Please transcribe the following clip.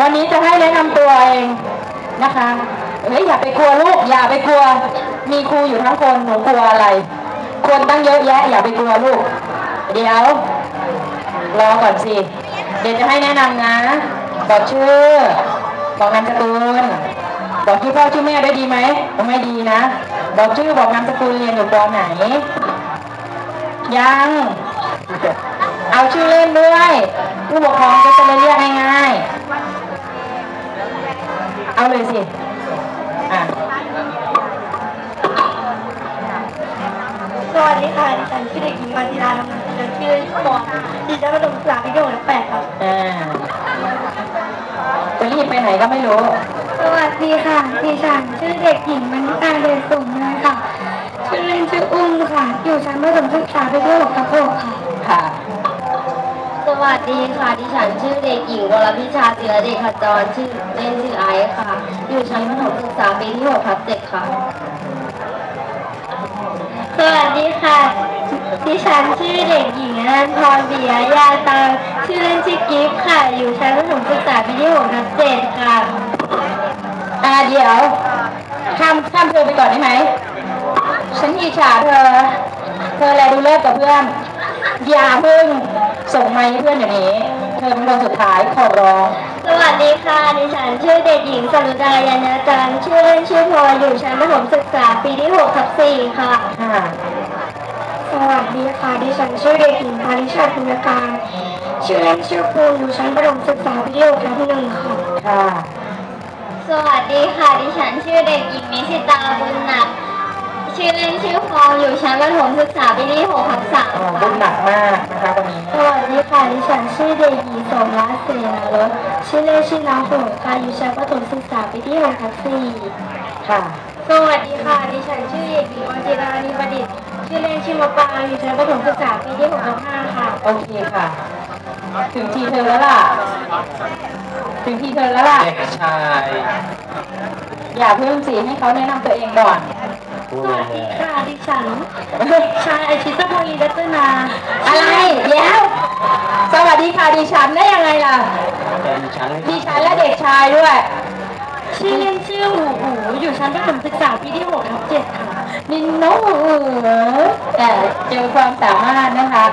วันนี้จะให้แนะนำตัวเองนะคะเฮ้ยอย่าไปกลัวลูก อย่าไปกลัว มีครูอยู่ทั้งคนหนูกลัวอะไร คนตั้งเยอะแยะ อย่าไปกลัวลูก เดี๋ยวรอก่อนสิเดี๋ยวจะให้แนะนำนะบอกชื่อบอกนามสกุลบอกชื่อพ่อชื่อแม่ได้ดีไหมไม่ดีนะ บอกชื่อบอกนามสกุลเรียนอยู่ปไหน ยัง เอาชื่อเล่นด้วย ผู้ปกครองก็จะเรียกง่ายๆ เอาเลยสิ อะ สวัสดีค่ะดิฉันชื่อเด็กหญิงมาธิราทำงานชื่อชื่อปอนดิฉันประถมศึกษาปีที่หกและแปดครับ อ่าจะรีบไปไหนก็ไม่รู้ สวัสดีค่ะดิฉันชื่อเด็กหญิงมานิตาเดชสูงเนินค่ะ ชื่อเล่นชื่ออุ้มค่ะ อยู่ชั้นประถมศึกษาปีที่หกทับ ดีค่ะ ดิฉันชื่อเด็กหญิงวรพิชาเจือเดชขจรชื่อเล่นชื่อไอซ์ค่ะ อยู่ชั้นประถมศึกษาปีที่6ทับ7ค่ะ สวัสดีค่ะ ดิฉันชื่อเด็กหญิงอนันทรปิยยาตาชื่อเล่นชื่อกิฟค่ะ อยู่ชั้นประถมศึกษาปีที่หกทับเจ็ดค่ะ อ่าเดี๋ยวข้ามข้ามเธอไปก่อนได้ไหม ฉันอิจฉาเธอ เธอแลดูเลิกกับเพื่อน อย่าเพิ่ง ส่งไมค์ให้เพื่อนอย่างนี้ เธอเป็นคนสุดท้ายขอร้อง สวัสดีค่ะ ดิฉันชื่อเด็กหญิงสรุดายานาจันทร์ชื่อเล่นชื่อพลอยอยู่ชั้นประถมศึกษาปีที่6ทับ4ค่ะ ค่ะ สวัสดีค่ะ ดิฉันชื่อเด็กหญิงพาริชาคุณการ ชื่อเล่นชื่อปูอยู่ชั้นประถมศึกษาปีที่6ทับ1ค่ะ ค่ะ สวัสดีค่ะ ดิฉันชื่อเด็กหญิงนิสิตาบุญหนัก ชื่อเล่นชื่อฟองอยู่ชั้นประถมศึกษาปีที่6ทับอ๋อ3บุญหนักมาก ดีค่ะดิฉันชื่อเด็กหญิงสมรัตน์เสนารสชื่อเล่นชื่อน้ำฝนค่ะอยู่ชั้นประถมศึกษาปีที่6ทับ4ค่ะ สวัสดีค่ะดิฉันชื่อเด็กหญิงวัจิรานีประดิษฐ์ชื่อเล่นชื่อมะปรางอยู่ชั้นประถมศึกษาปีที่6ทับ5ค่ะ โอเคค่ะ ถึงทีเธอแล้วล่ะ ถึงทีเธอแล้วล่ะ เด็กชายอย่าเพิ่งสิให้เขาแนะนำตัวเองก่อนผู้สดูวัสแลดีค่ะดิฉันเด็กชายอาชิตพงศ์อินดัตเตอร์นา อะไร เดี๋ยว สวัสดีค่ะดิฉันได้ยังไงล่ะ เป็นชั้นดิฉันและเด็กชายด้วย ชื่อเล่นชื่อหูหูอยู่ชั้นประถมศึกษาปีที่6ทับ7ค่ะ นินโนเออแต่เจอความสามารถนะคะ